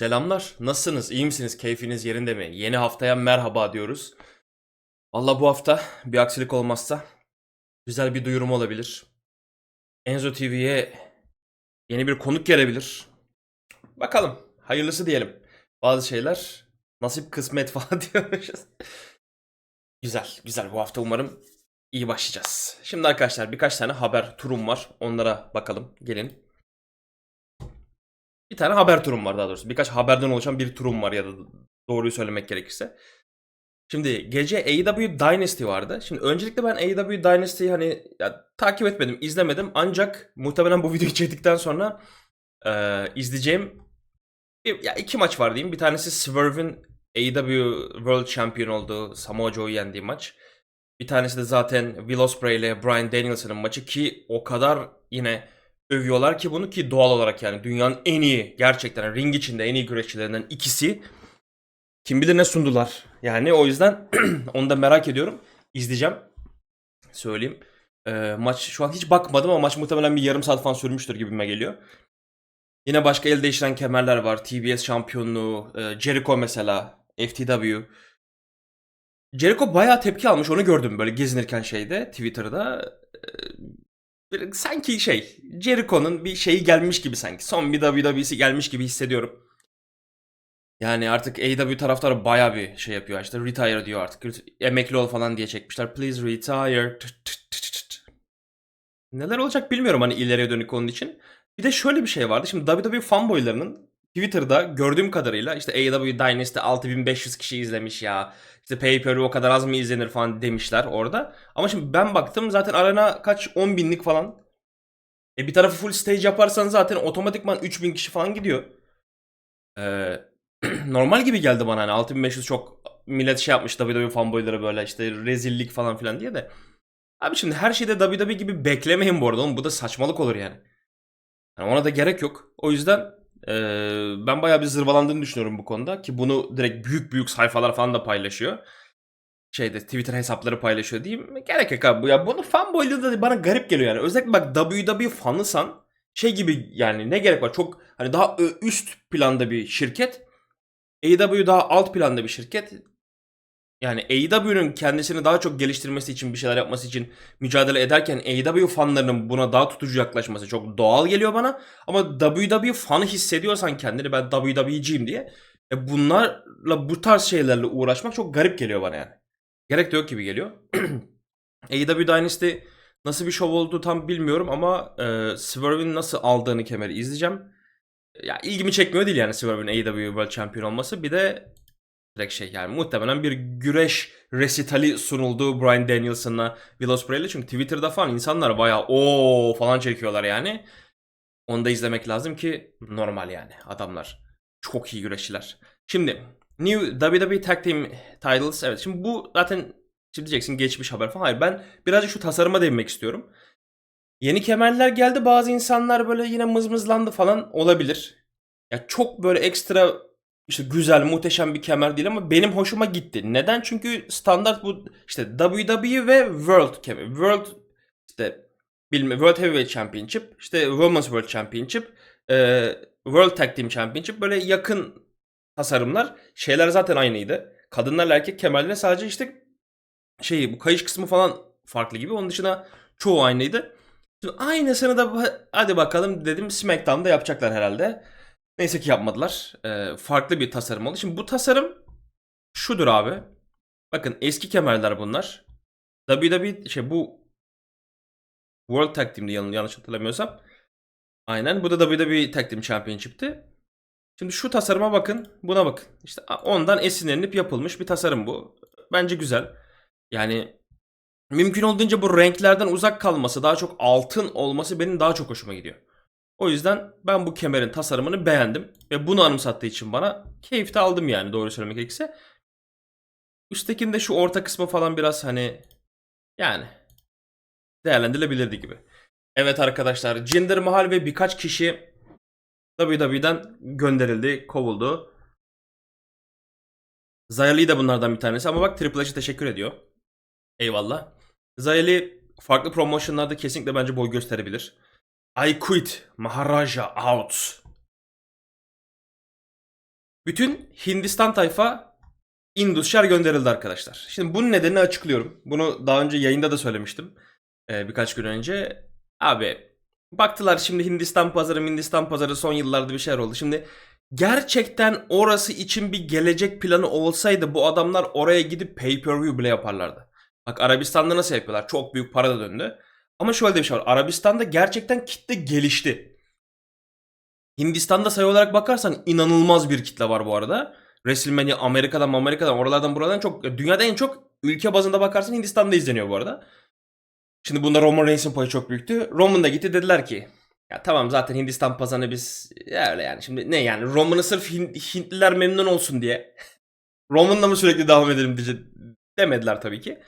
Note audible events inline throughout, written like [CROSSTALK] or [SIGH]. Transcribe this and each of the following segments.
Selamlar. Nasılsınız? İyi misiniz? Keyfiniz yerinde mi? Yeni haftaya merhaba diyoruz. Valla bu hafta bir aksilik olmazsa güzel bir duyurum olabilir. Enzo TV'ye yeni bir konuk gelebilir. Bakalım. Hayırlısı diyelim. Bazı şeyler nasip kısmet [LAUGHS] falan diyormuşuz. Güzel, güzel. Bu hafta umarım iyi başlayacağız. Şimdi arkadaşlar birkaç tane haber turum var. Onlara bakalım. Gelin. Bir tane haber turum var daha doğrusu. Birkaç haberden oluşan bir turum var ya da doğruyu söylemek gerekirse. Şimdi gece AEW Dynasty vardı. Şimdi öncelikle ben AEW Dynasty'yi hani ya, takip etmedim, izlemedim. Ancak muhtemelen bu [LAUGHS] videoyu çektikten sonra e, izleyeceğim bir, ya iki maç var diyeyim. Bir tanesi Swerve'in AEW World Champion olduğu Samoa Joe'yu yendiği maç. Bir tanesi de zaten Will Ospreay ile Bryan Danielson'ın maçı ki o kadar yine övüyorlar ki bunu ki doğal olarak yani dünyanın en iyi gerçekten ring içinde en iyi güreşçilerinden ikisi kim bilir ne sundular. Yani o yüzden [CLEARS THROAT] onu da merak ediyorum. İzleyeceğim. Söyleyeyim. Ee, maç şu an hiç bakmadım ama maç muhtemelen bir yarım saat falan sürmüştür gibime geliyor. Yine başka el değiştiren kemerler var. TBS şampiyonluğu, e, Jericho mesela, FTW. Jericho bayağı tepki almış onu gördüm böyle gezinirken şeyde Twitter'da. Sanki şey Jericho'nun bir şeyi gelmiş gibi sanki. Son bir WWE'si gelmiş gibi hissediyorum. Yani artık AEW taraftarı baya bir şey yapıyor işte retire diyor artık. Emekli ol falan diye çekmişler. Please retire. Neler olacak bilmiyorum hani ileriye dönük onun için. Bir de şöyle bir şey vardı. Şimdi WWE fanboylarının Twitter'da gördüğüm kadarıyla işte AEW Dynasty 6500 kişi izlemiş ya. İşte pay-per-view o kadar az mı izlenir falan demişler orada. Ama şimdi ben baktım zaten arena kaç 10 binlik falan. E bir tarafı full stage yaparsan zaten otomatikman 3000 kişi falan gidiyor. Ee, [CLEARS THROAT] normal gibi geldi bana hani 6500 çok millet şey yapmış WWE fanboyları böyle işte rezillik falan filan diye de. Abi şimdi her şeyde WWE gibi beklemeyin bu arada oğlum bu da saçmalık olur yani. Yani ona da gerek yok. O yüzden eee, ben bayağı bir zırvalandığını düşünüyorum bu konuda ki bunu direkt büyük büyük sayfalar falan da paylaşıyor. Şeyde Twitter hesapları paylaşıyor diyeyim. Gerek yok abi. Ya bunu fanboyluğu da bana garip geliyor yani. Özellikle bak WWE fanısan şey gibi yani ne gerek var? Çok hani daha üst planda bir şirket. AEW daha alt planda bir şirket. Yani AEW'nun kendisini daha çok geliştirmesi için bir şeyler yapması için mücadele ederken AEW fanlarının buna daha tutucu yaklaşması çok doğal geliyor bana. Ama WWE fanı hissediyorsan kendini ben WWE'ciyim diye e bunlarla bu tarz şeylerle uğraşmak çok garip geliyor bana yani. Gerek de yok gibi geliyor. [CLEARS THROAT] AEW Dynasty nasıl bir şov oldu tam bilmiyorum ama e, Swerve'in nasıl aldığını kemeri izleyeceğim. Ya ilgimi çekmiyor değil yani Swerve'in AEW World Champion olması. Bir de direkt şey yani muhtemelen bir güreş resitali sunuldu Bryan Danielson'la Will Ospreay'le. Çünkü Twitter'da falan insanlar bayağı o falan çekiyorlar yani. Onu da izlemek lazım ki normal yani adamlar. Çok iyi güreşçiler. Şimdi New WWE Tag Team Titles. Evet şimdi bu zaten şimdi diyeceksin geçmiş haber falan. Hayır ben birazcık şu tasarıma değinmek istiyorum. Yeni kemerler geldi. Bazı insanlar böyle yine mızmızlandı falan olabilir. Ya çok böyle ekstra işte güzel, muhteşem bir kemer değil ama benim hoşuma gitti. Neden? Çünkü standart bu işte WWE ve World kemer. World işte bilme World Heavyweight Championship, işte Women's World Championship, e, World Tag Team Championship böyle yakın tasarımlar. Şeyler zaten aynıydı. Kadınlarla erkek kemerlerine sadece işte şey bu kayış kısmı falan farklı gibi. Onun dışında çoğu aynıydı. Şimdi aynısını da hadi bakalım dedim SmackDown'da yapacaklar herhalde. Neyse ki yapmadılar. Ee, farklı bir tasarım oldu. Şimdi bu tasarım şudur abi. Bakın eski kemerler bunlar. WWE şey bu World Tag Team'di yan- yanlış hatırlamıyorsam. Aynen. Bu da WWE Tag Team Championship'ti. Şimdi şu tasarıma bakın. Buna bakın. İşte ondan esinlenip yapılmış bir tasarım bu. Bence güzel. Yani mümkün olduğunca bu renklerden uzak kalması, daha çok altın olması benim daha çok hoşuma gidiyor. O yüzden ben bu kemerin tasarımını beğendim ve bunu anımsattığı için bana keyif de aldım yani doğru söylemek gerekirse. Üsttekinde şu orta kısmı falan biraz hani yani değerlendirilebilirdi gibi. Evet arkadaşlar Jinder Mahal ve birkaç kişi WWE'den gönderildi, kovuldu. Zayali de bunlardan bir tanesi ama bak Triple H'e teşekkür ediyor. Eyvallah. Zayali farklı promotionlarda kesinlikle bence boy gösterebilir. I quit. Maharaja out. Bütün Hindistan tayfa Indusşar gönderildi arkadaşlar. Şimdi bunun nedenini açıklıyorum. Bunu daha önce yayında da söylemiştim. Ee, birkaç gün önce. Abi baktılar şimdi Hindistan pazarı Hindistan pazarı son yıllarda bir şeyler oldu. Şimdi gerçekten orası için bir gelecek planı olsaydı bu adamlar oraya gidip pay per view bile yaparlardı. Bak Arabistan'da nasıl yapıyorlar? Çok büyük para da döndü. Ama şöyle de bir şey var. Arabistan'da gerçekten kitle gelişti. Hindistan'da sayı olarak bakarsan inanılmaz bir kitle var bu arada. WrestleMania Amerika'dan Amerika'dan oralardan buralardan çok dünyada en çok ülke bazında bakarsan Hindistan'da izleniyor bu arada. Şimdi bunda Roman Reigns'in payı çok büyüktü. Roman da gitti dediler ki ya tamam zaten Hindistan pazarını biz ya öyle yani şimdi ne yani Roman'ı sırf Hin- Hintliler memnun olsun diye [LAUGHS] Roman'la mı sürekli devam edelim diye demediler tabii ki.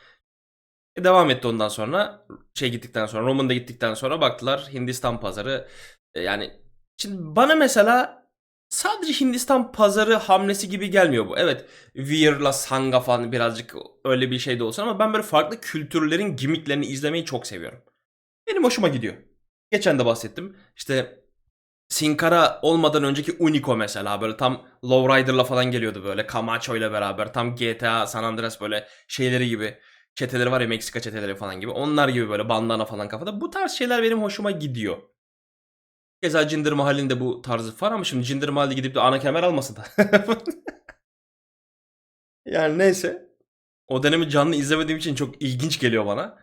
E, devam etti ondan sonra şey gittikten sonra Roman da gittikten sonra baktılar Hindistan pazarı e, yani şimdi bana mesela sadece Hindistan pazarı hamlesi gibi gelmiyor bu. Evet Veer'la Sangha falan birazcık öyle bir şey de olsun ama ben böyle farklı kültürlerin gimmicklerini izlemeyi çok seviyorum. Benim hoşuma gidiyor. Geçen de bahsettim. İşte Sin Cara olmadan önceki Unico mesela böyle tam Lowrider'la falan geliyordu böyle Camacho ile beraber tam GTA San Andreas böyle şeyleri gibi çeteleri var ya Meksika çeteleri falan gibi onlar gibi böyle bandana falan kafada bu tarz şeyler benim hoşuma gidiyor. Keza Cinder Mahal'in bu tarzı var ama şimdi Cinder Mahal'de gidip de ana kemer almasın da. [LAUGHS] yani neyse. O dönemi canlı izlemediğim için çok ilginç geliyor bana.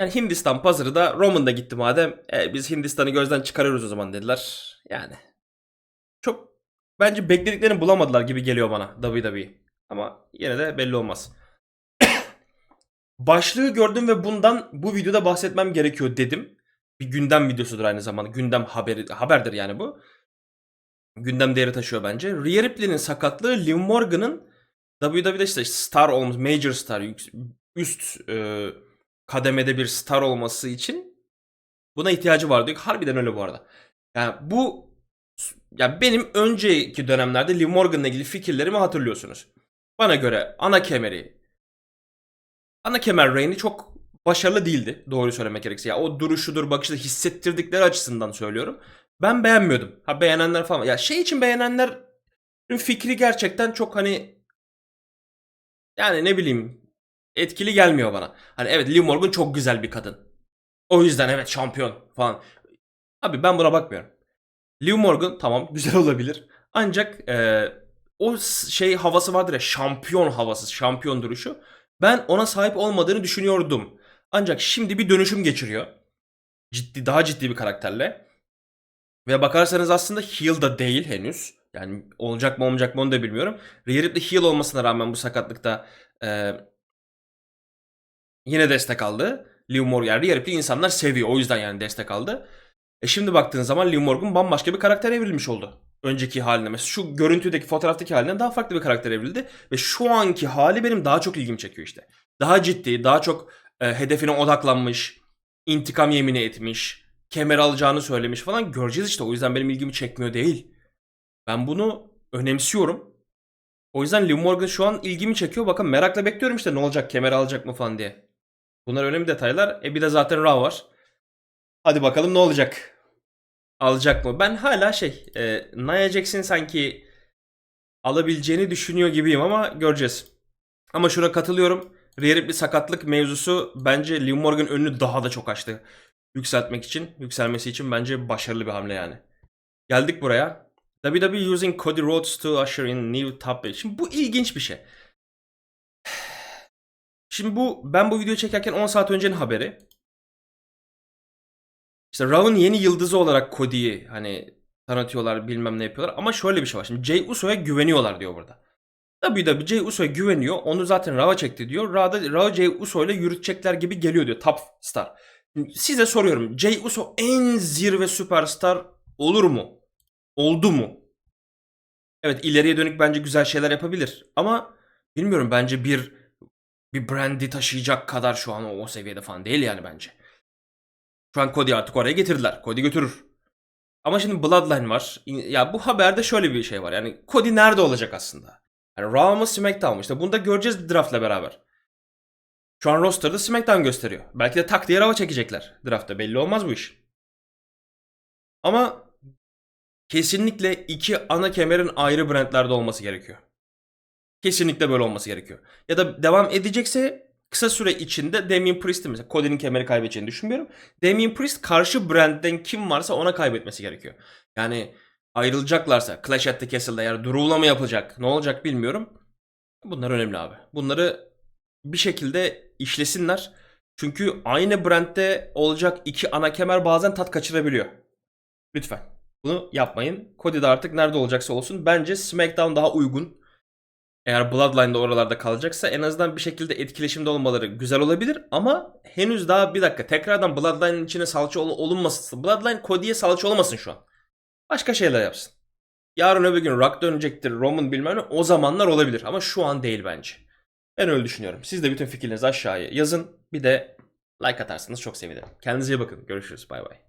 Yani Hindistan pazarı da Roman da gitti madem. E, biz Hindistan'ı gözden çıkarıyoruz o zaman dediler. Yani. Çok bence beklediklerini bulamadılar gibi geliyor bana WWE. Ama yine de belli olmaz. Başlığı gördüm ve bundan bu videoda bahsetmem gerekiyor dedim. Bir gündem videosudur aynı zamanda. Gündem haberi, haberdir yani bu. Gündem değeri taşıyor bence. Rhea Ripley'nin sakatlığı Liv Morgan'ın WWE'de işte star olması, major star, üst e, kademede bir star olması için buna ihtiyacı var diyor. Harbiden öyle bu arada. Yani bu ya benim önceki dönemlerde Liv Morgan'la ilgili fikirlerimi hatırlıyorsunuz. Bana göre ana kemeri ana kemer Reigns'i çok başarılı değildi. Doğru söylemek gerekirse. Ya o duruşudur, bakışıdır hissettirdikleri açısından söylüyorum. Ben beğenmiyordum. Ha beğenenler falan. Ya şey için beğenenler fikri gerçekten çok hani yani ne bileyim etkili gelmiyor bana. Hani evet Liv Morgan çok güzel bir kadın. O yüzden evet şampiyon falan. Abi ben buna bakmıyorum. Liv Morgan tamam [LAUGHS] güzel olabilir. Ancak e, o şey havası vardır ya şampiyon havası, şampiyon duruşu. Ben ona sahip olmadığını düşünüyordum. Ancak şimdi bir dönüşüm geçiriyor. Ciddi, daha ciddi bir karakterle. Ve bakarsanız aslında heel da değil henüz. Yani olacak mı olmayacak mı onu da bilmiyorum. Rhea Ripley heel olmasına rağmen bu sakatlıkta e, yine destek aldı. Liv Morgan, Rhea Ripley insanlar seviyor. O yüzden yani destek aldı. E şimdi baktığın zaman Liv Morgan bambaşka bir karakter evrilmiş oldu. Önceki haline mesela şu görüntüdeki fotoğraftaki haline daha farklı bir karakter evrildi. Ve şu anki hali benim daha çok ilgimi çekiyor işte. Daha ciddi, daha çok e, hedefine odaklanmış, intikam yemini etmiş, kemer alacağını söylemiş falan göreceğiz işte. O yüzden benim ilgimi çekmiyor değil. Ben bunu önemsiyorum. O yüzden Liv Morgan şu an ilgimi çekiyor. Bakın merakla bekliyorum işte ne olacak, kemer alacak mı falan diye. Bunlar önemli detaylar. E bir de zaten Raw var. Hadi bakalım ne olacak. Alacak mı? Ben hala şey, e, Nia Jax'in sanki alabileceğini düşünüyor gibiyim ama göreceğiz. Ama şuna katılıyorum. Rhea Ripley sakatlık mevzusu bence Liv Morgan önünü daha da çok açtı. Yükseltmek için, yükselmesi için bence başarılı bir hamle yani. Geldik buraya. WWE using Cody Rhodes to usher in new top. Şimdi bu ilginç bir şey. [SIGHS] Şimdi bu ben bu videoyu çekerken 10 saat öncenin haberi. İşte Raw'ın yeni yıldızı olarak Cody'yi hani tanıtıyorlar bilmem ne yapıyorlar. Ama şöyle bir şey var. Şimdi Jey Uso'ya güveniyorlar diyor burada. WWE Jey Uso'ya güveniyor. Onu zaten Raw'a çekti diyor. Raw'da Raw Jey Uso ile yürütecekler gibi geliyor diyor. Top star. Size soruyorum. Jey Uso en zirve süperstar olur mu? Oldu mu? Evet ileriye dönük bence güzel şeyler yapabilir. Ama bilmiyorum bence bir bir brandi taşıyacak kadar şu an o, o seviyede falan değil yani bence. Şu an Cody artık oraya getirdiler. Cody götürür. Ama şimdi Bloodline var. Ya bu haberde şöyle bir şey var. Yani Cody nerede olacak aslında? Yani Raw mı SmackDown mı? İşte bunu da göreceğiz draftla beraber. Şu an roster'da SmackDown gösteriyor. Belki de tak diye Raw'a çekecekler draftta. Belli olmaz bu iş. Ama kesinlikle iki ana kemerin ayrı brandlerde olması gerekiyor. Kesinlikle böyle olması gerekiyor. Ya da devam edecekse kısa süre içinde Damien Priest'in mesela Cody'nin kemeri kaybedeceğini düşünmüyorum. Damien Priest karşı brandden kim varsa ona kaybetmesi gerekiyor. Yani ayrılacaklarsa Clash at the Castle'da yani Drew'la mı yapılacak ne olacak bilmiyorum. Bunlar önemli abi. Bunları bir şekilde işlesinler. Çünkü aynı brandte olacak iki ana kemer bazen tat kaçırabiliyor. Lütfen. Bunu yapmayın. Cody de artık nerede olacaksa olsun. Bence SmackDown daha uygun. Eğer Bloodline'da oralarda kalacaksa en azından bir şekilde etkileşimde olmaları güzel olabilir. Ama henüz daha bir dakika tekrardan Bloodline'ın içine salça ol- olunmasın. Bloodline Cody'ye salça olmasın şu an. Başka şeyler yapsın. Yarın öbür gün Rock dönecektir, Roman bilmem ne o zamanlar olabilir. Ama şu an değil bence. Ben öyle düşünüyorum. Siz de bütün fikirlerinizi aşağıya yazın. Bir de like atarsanız çok sevinirim. Kendinize iyi bakın. Görüşürüz. Bay bay.